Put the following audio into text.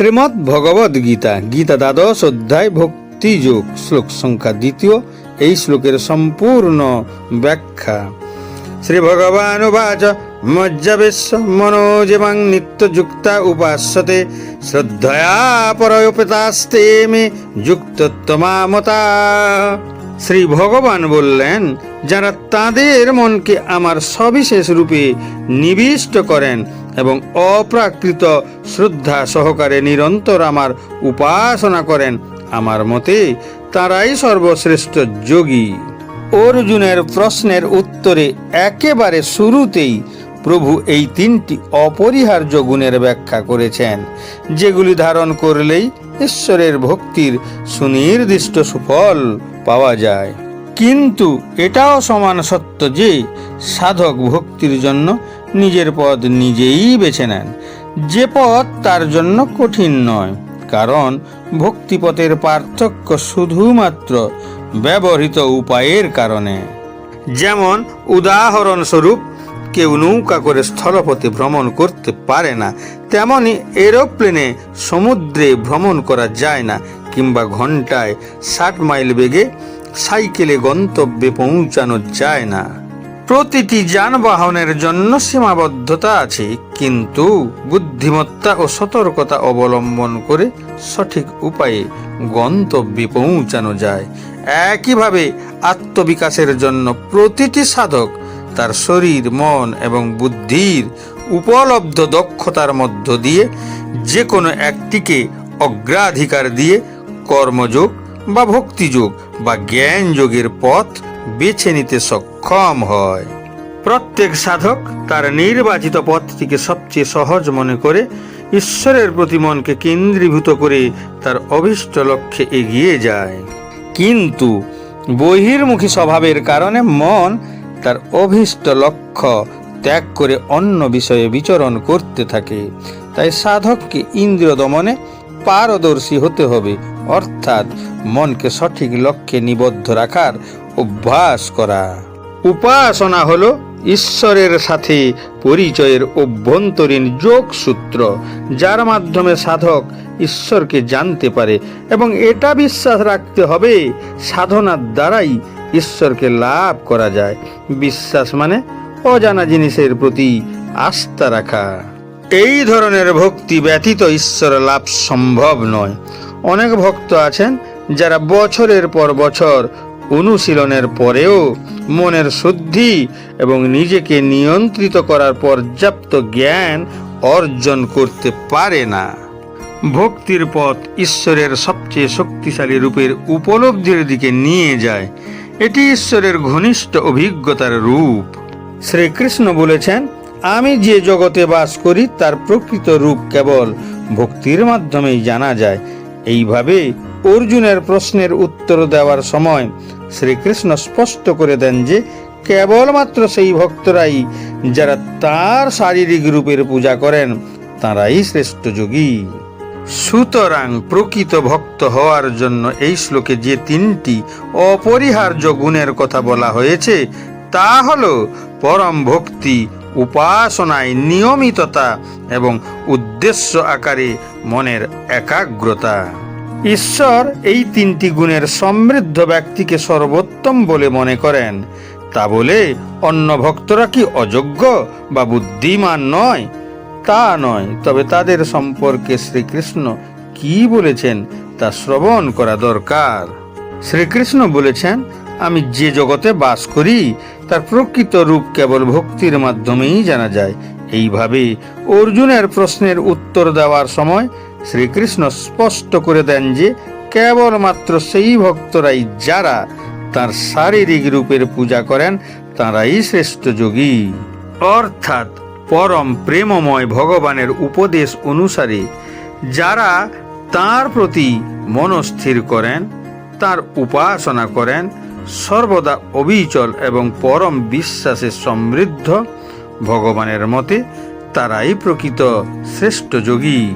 শ্রীমদ্ ভগবদ গীতা গীতা দ্বাদশ অধ্যায়, ভক্তি যোগ, শ্লোক সংখ্যা দ্বিতীয়, এই শ্লোকের সম্পূর্ণ ব্যাখ্যা। শ্রী ভগবান উবাচ মজ্জবিশ্ব মনোজীবং নিত্যযুক্তা উপাস্যতে, শ্রদ্ধয়া পরয়োপিতাস্তে মে যুক্তত্বমামতা শ্রী ভগবান বললেন, যারা তাদের মনকে আমার সবিশেষ রূপে নিবিষ্ট করেন এবং অপ্রাকৃত শ্রদ্ধা সহকারে নিরন্তর আমার উপাসনা করেন। আমার মতে তারাই সর্বশ্রেষ্ঠ যোগী। অর্জুনের প্রশ্নের উত্তরে একেবারে শুরুতেই প্রভু এই তিনটি অপরিহার্য গুণের ব্যাখ্যা করেছেন, যেগুলি ধারণ করলেই ঈশ্বরের ভক্তির সুনির্দিষ্ট সুফল পাওয়া যায়। কিন্তু এটাও সমান সত্য যে সাধক ভক্তির জন্য নিজের পথ নিজেই বেছে নেন। যে পথ তার জন্য কঠিন নয়, কারণ ভক্তিপথের পার্থক্য শুধুমাত্র ব্যবহৃত উপায়ের কারণে। যেমন উদাহরণস্বরূপ, কেউ নৌকা করে স্থলপথে ভ্রমণ করতে পারে না, তেমনি এরোপ্লেনে সমুদ্রে ভ্রমণ করা যায় না, কিংবা ঘন্টায় ষাট মাইল বেগে সাইকেলে গন্তব্যে পৌঁছানো যায় না। প্রতিটি যানবাহনের জন্য সীমাবদ্ধতা আছে, কিন্তু বুদ্ধিমত্তা ও সতর্কতা অবলম্বন করে সঠিক উপায়ে গন্তব্যে পৌঁছানো যায়। একইভাবে আত্মবিকাশের জন্য প্রতিটি সাধক তার শরীর, মন এবং বুদ্ধির উপলব্ধ দক্ষতার মধ্য দিয়ে যে কোনো একটিকে অগ্রাধিকার দিয়ে কর্মযোগ বা ভক্তিযোগ বা জ্ঞান যোগের পথ বেছে নিতে সক্ষম হয়। প্রত্যেক সাধক তার নির্বাচিত পথটিকে সবচেয়ে সহজ মনে করে ঈশ্বরের প্রতি মনকে কেন্দ্রীভূত করে তার অভীষ্ট লক্ষ্যে এগিয়ে যায়। কিন্তু বহির্মুখী স্বভাবের কারণে মন তার অভীষ্ট লক্ষ্য ত্যাগ করে অন্য বিষয়ে বিচরণ করতে থাকে। তাই সাধককে ইন্দ্রিয় দমনে পারদর্শী হতে হবে, অর্থাৎ মনকে সঠিক লক্ষ্যে নিবদ্ধ রাখার অভ্যাস করা। উপাসনা হল ঈশ্বরের সাথে পরিচয়ের অভ্যন্তরীণ যোগসূত্র, যার মাধ্যমে সাধক ঈশ্বরকে জানতে পারে এবং এটা বিশ্বাস রাখতে হবে সাধনার দ্বারাই ঈশ্বরকে লাভ করা যায়। বিশ্বাস মানে অজানা জিনিসের প্রতি আস্থা রাখা। এই ধরনের ভক্তি ব্যতীত ঈশ্বর লাভ সম্ভব নয়। অনেক ভক্ত আছেন যারা বছরের পর বছর অনুশীলনের পরেও মনের শুদ্ধি এবং নিজেকে নিয়ন্ত্রিত করার পর্যাপ্ত জ্ঞান অর্জন করতে পারে না। ভক্তির পথ ঈশ্বরের সবচেয়ে শক্তিশালী রূপের উপলব্ধির দিকে নিয়ে যায়। এটি ঈশ্বরের ঘনিষ্ঠ অভিজ্ঞতার রূপ। শ্রীকৃষ্ণ বলেছেন, আমি যে জগতে বাস করি, তার প্রকৃত রূপ কেবল ভক্তির মাধ্যমেই জানা যায়। এইভাবে অর্জুনের প্রশ্নের উত্তর দেওয়ার সময় শ্রীকৃষ্ণ স্পষ্ট করে দেন যে কেবলমাত্র সেই ভক্তরাই যারা তার শারীরিক রূপের পূজা করেন, তারাই শ্রেষ্ঠ যোগী। সুতরাং প্রকৃত ভক্ত হওয়ার জন্য এই শ্লোকে যে তিনটি অপরিহার্য গুণের কথা বলা হয়েছে, তা হল পরম ভক্তি, উপাসনায় নিয়মিততা এবং উদ্দেশ্য আকারে মনের একাগ্রতা। ঈশ্বর এই তিনটি গুণের সমৃদ্ধ ব্যক্তিকে সর্বোত্তম বলে মনে করেন। তা বলে, অন্য ভক্তরা কি অযোগ্য বা বুদ্ধিমান নয়? তা নয়, তবে তাদের সম্পর্কে শ্রীকৃষ্ণ কি বলেছেন তা শ্রবণ করা দরকার। শ্রীকৃষ্ণ বলেছেন, আমি যে জগতে বাস করি, তার প্রকৃত রূপ কেবল ভক্তির মাধ্যমেই জানা যায়। এইভাবে অর্জুনের প্রশ্নের উত্তর দেওয়ার সময় শ্রীকৃষ্ণ স্পষ্ট করে দেন যে কেবলমাত্র সেই ভক্তরাই যারা তার শারীরিক রূপের পূজা করেন, তারাই শ্রেষ্ঠ যোগী। অর্থাৎ পরম প্রেমময় ভগবানের উপদেশ অনুসারে যারা তার প্রতি মনস্থির করেন, তার উপাসনা করেন, সর্বদা অবিচল এবং পরম বিশ্বাসে সমৃদ্ধ ভগবানের মতে তারাই প্রকৃত শ্রেষ্ঠ যোগী।